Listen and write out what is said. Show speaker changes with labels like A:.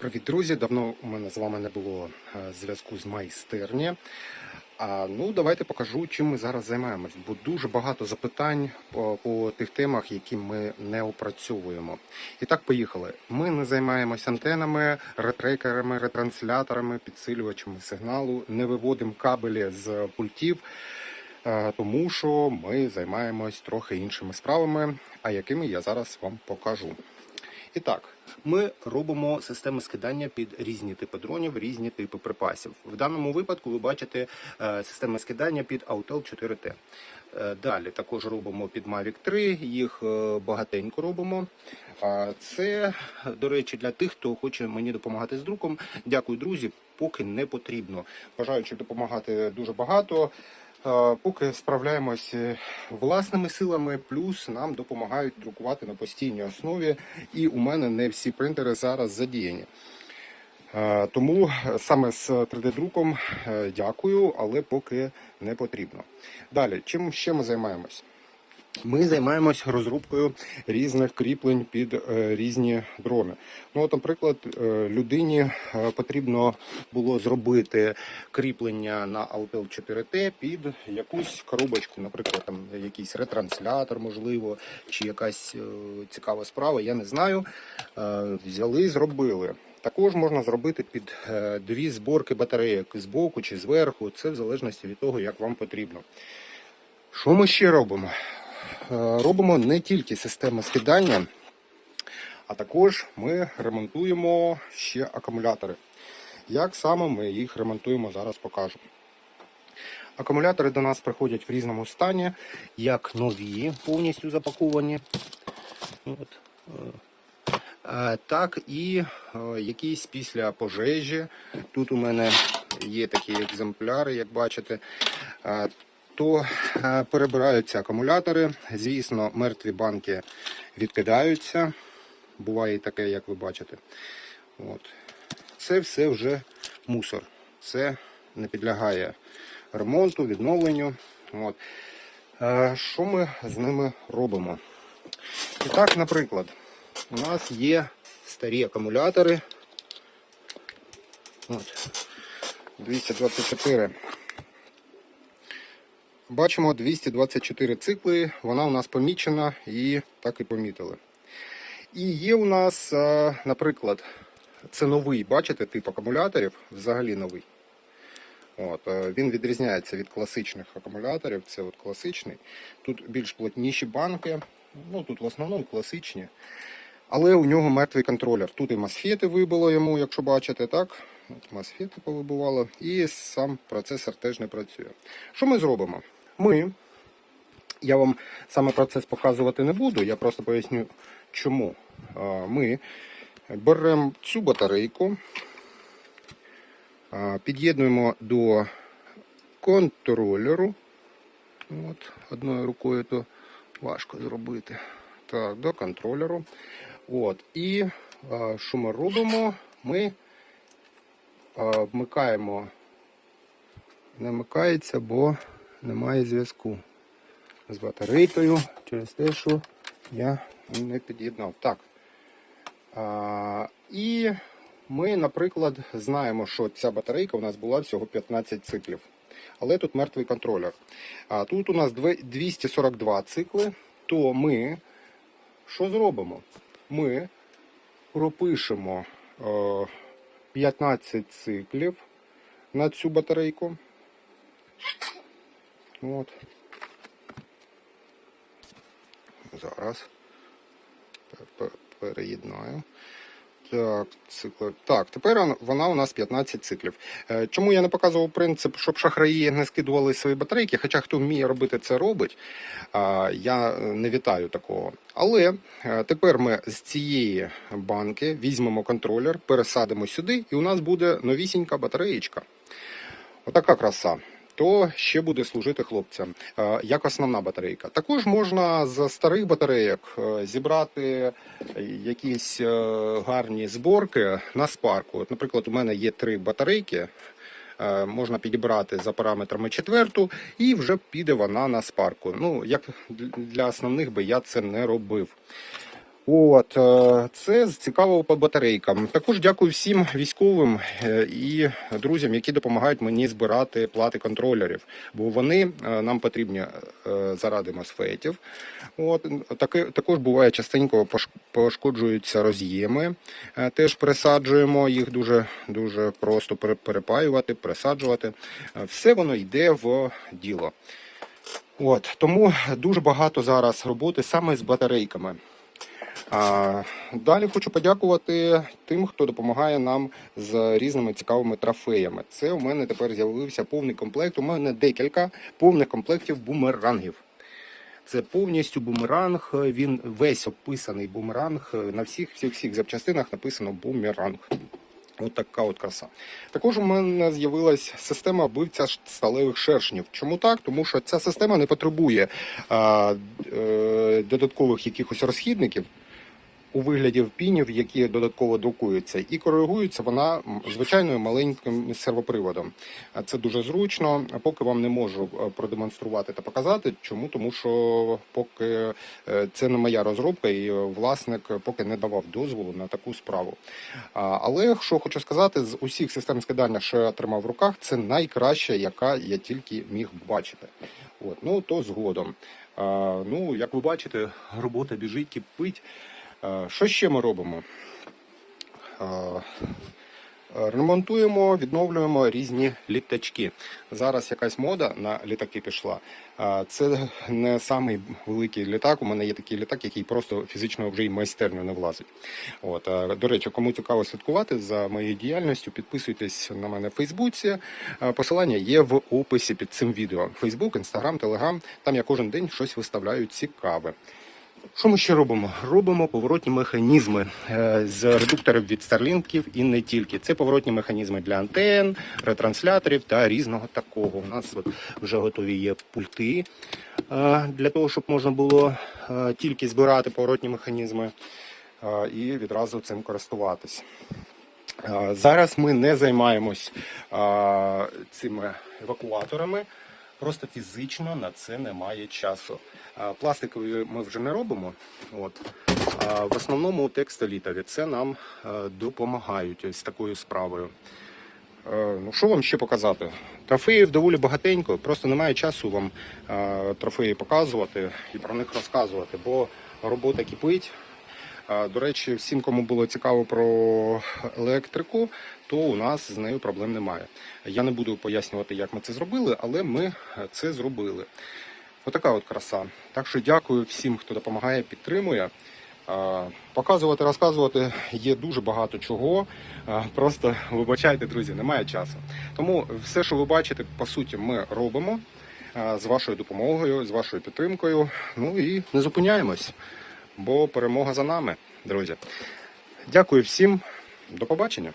A: Привіт, друзі! Давно у мене з вами не було е, зв'язку з майстерні. А, ну, давайте покажу, чим ми зараз займаємось, бо дуже багато запитань по, по тих темах, які ми не опрацьовуємо. І так, поїхали. Ми не займаємося антенами, ретрекерами, ретрансляторами, підсилювачами сигналу, не виводимо кабелі з пультів, е, тому що ми займаємось трохи іншими справами, а якими я зараз вам покажу. І так, ми робимо системи скидання під різні типи дронів, різні типи припасів. В даному випадку ви бачите е, системи скидання під Autel 4T. Е, Далі також робимо під Mavic 3, їх е, багатенько робимо. А Це, до речі, для тих, хто хоче мені допомагати з друком. Дякую, друзі, поки не потрібно. Бажаючи допомагати дуже багато. Е, Поки справляємось е, власними силами, плюс нам допомагають друкувати на постійній основі, і у мене не всі принтери зараз задіяні. Е, Тому саме з 3D-друком е, дякую, але поки не потрібно. Далі, чим ще ми займаємось? Ми займаємось розробкою різних кріплень під е, різні дрони. Ну, от, наприклад, е, людині е, потрібно було зробити кріплення на Autel 4T під якусь коробочку, наприклад, там якийсь ретранслятор, можливо, чи якась е, цікава справа, я не знаю. Е, взяли, зробили. Також можна зробити під е, дві зборки батарейок з боку чи зверху. Це в залежності від того, як вам потрібно. Що ми ще робимо? Е, Робимо не тільки системи скидання, а також ми ремонтуємо ще акумулятори. Як саме ми їх ремонтуємо, зараз покажу. Акумулятори до нас приходять в різному стані, як нові, повністю запаковані. От. е, Так і е, якісь після пожежі. Тут у мене є такі екземпляри, як бачите. То е, перебираються акумулятори. Звісно, мертві банки відкидаються. Буває і таке, як ви бачите. От. Це все вже мусор. Це не підлягає ремонту, відновленню. От. Е, Що ми з ними робимо? І так, наприклад, у нас є старі акумулятори. От. 224. Бачимо 224 цикли, вона у нас помічена і так і помітили. І є у нас, е, наприклад, це новий, бачите, тип акумуляторів, взагалі новий. От, е, він відрізняється від класичних акумуляторів. Це от класичний. Тут більш плотніші банки, ну тут в основному класичні. Але у нього мертвий контролер. Тут і мосфети вибило йому, якщо бачите, так? От мосфети повибивало, і сам процесор теж не працює. Що ми зробимо? Ми, я вам саме процес показувати не буду, я просто поясню, чому. Ми беремо цю батарейку, під'єднуємо до контролеру. От, одною рукою то важко зробити. Так, до контролеру. От, і що ми робимо? Ми вмикаємо, не вмикається, бо немає зв'язку з батарейкою через те, що я не під'єднав. Так. А, і ми, наприклад, знаємо, що ця батарейка у нас була всього 15 циклів. Але тут мертвий контролер. А тут у нас 242 цикли, то ми що зробимо? Ми пропишемо е, 15 циклів на цю батарейку. От. Зараз. Пе- пе- Переєднаю. Так, цикли. Так, тепер вона у нас 15 циклів. Е, Чому я не показував принцип, щоб шахраї не скидували свої батарейки? Хоча хто вміє робити це робить. Я е, не вітаю такого. Але е, тепер ми з цієї банки візьмемо контролер, пересадимо сюди, і у нас буде новісінька батареєчка. Отака краса. То ще буде служити хлопцям е, як основна батарейка. Також можна з старих батарейок е, зібрати якісь е, гарні зборки на спарку. От, наприклад, у мене є три батарейки. Можна підібрати за параметрами четверту, і вже піде вона на спарку. Ну, як для основних би я це не робив. От е, це цікаво по батарейкам. Також дякую всім військовим е, і друзям, які допомагають мені збирати плати контролерів, бо вони е, нам потрібні заради мосфетів. От таке також буває частенько пошкоджуються роз'єми. Теж пересаджуємо їх дуже дуже просто перепаювати, пересаджувати. Е, Все воно йде в діло. От тому дуже багато зараз роботи саме з батарейками. Далі хочу подякувати тим, хто допомагає нам з різними цікавими трофеями. Це у мене тепер з'явився повний комплект. У мене декілька повних комплектів бумерангів. Це повністю бумеранг. Він весь описаний бумеранг. На всіх всіх всіх запчастинах написано бумеранг. От така от краса. Також у мене з'явилась система вбивця сталевих шершнів. Чому так? Тому що ця система не потребує а, е, додаткових якихось розхідників у вигляді пінів, які додатково друкуються, і коригується вона звичайною маленьким сервоприводом. Це дуже зручно. Поки вам не можу е, продемонструвати та показати. Чому? Тому що поки е, це не моя розробка, і е, власник поки не давав дозволу на таку справу. Але що хочу сказати, з усіх систем скидання, що я тримав в руках, це найкраща, яка я тільки міг бачити. От, ну то згодом. Ну, як ви бачите, робота біжить, кипить. Що ще ми робимо? Ремонтуємо, відновлюємо різні літачки. Зараз якась мода на літаки пішла. Це не самий великий літак. У мене є такий літак, який просто фізично вже й в майстерню не влазить. От до речі, кому цікаво слідкувати за моєю діяльністю, підписуйтесь на мене в Фейсбуці. Посилання є в описі під цим відео. Фейсбук, Інстаграм, Телеграм. Там я кожен день щось виставляю цікаве. Що ми ще робимо? Робимо поворотні механізми е, з редукторів від старлінків і не тільки. Це поворотні механізми для антен, ретрансляторів та різного такого. У нас от вже готові є пульти е, для того, щоб можна було е, тільки збирати поворотні механізми і відразу цим користуватись. Е, Зараз ми не займаємось цими евакуаторами. Просто фізично на це немає часу. Пластикові ми вже не робимо. От. В основному текстолітові це нам е, допомагають ось такою справою. Е, Ну, що вам ще показати? Трофеїв доволі багатенько, просто немає часу вам е, трофеї показувати і про них розказувати, бо робота кипить. До речі, всім, кому було цікаво про електрику, то у нас з нею проблем немає. Я не буду пояснювати, як ми це зробили, але ми це зробили. Отака от краса. Так що дякую всім, хто допомагає, підтримує. Показувати, розказувати є дуже багато чого. Просто вибачайте, друзі, немає часу. Тому все, що ви бачите, по суті, ми робимо з вашою допомогою, з вашою підтримкою. Ну і не зупиняємось, бо перемога за нами, друзі. Дякую всім, до побачення.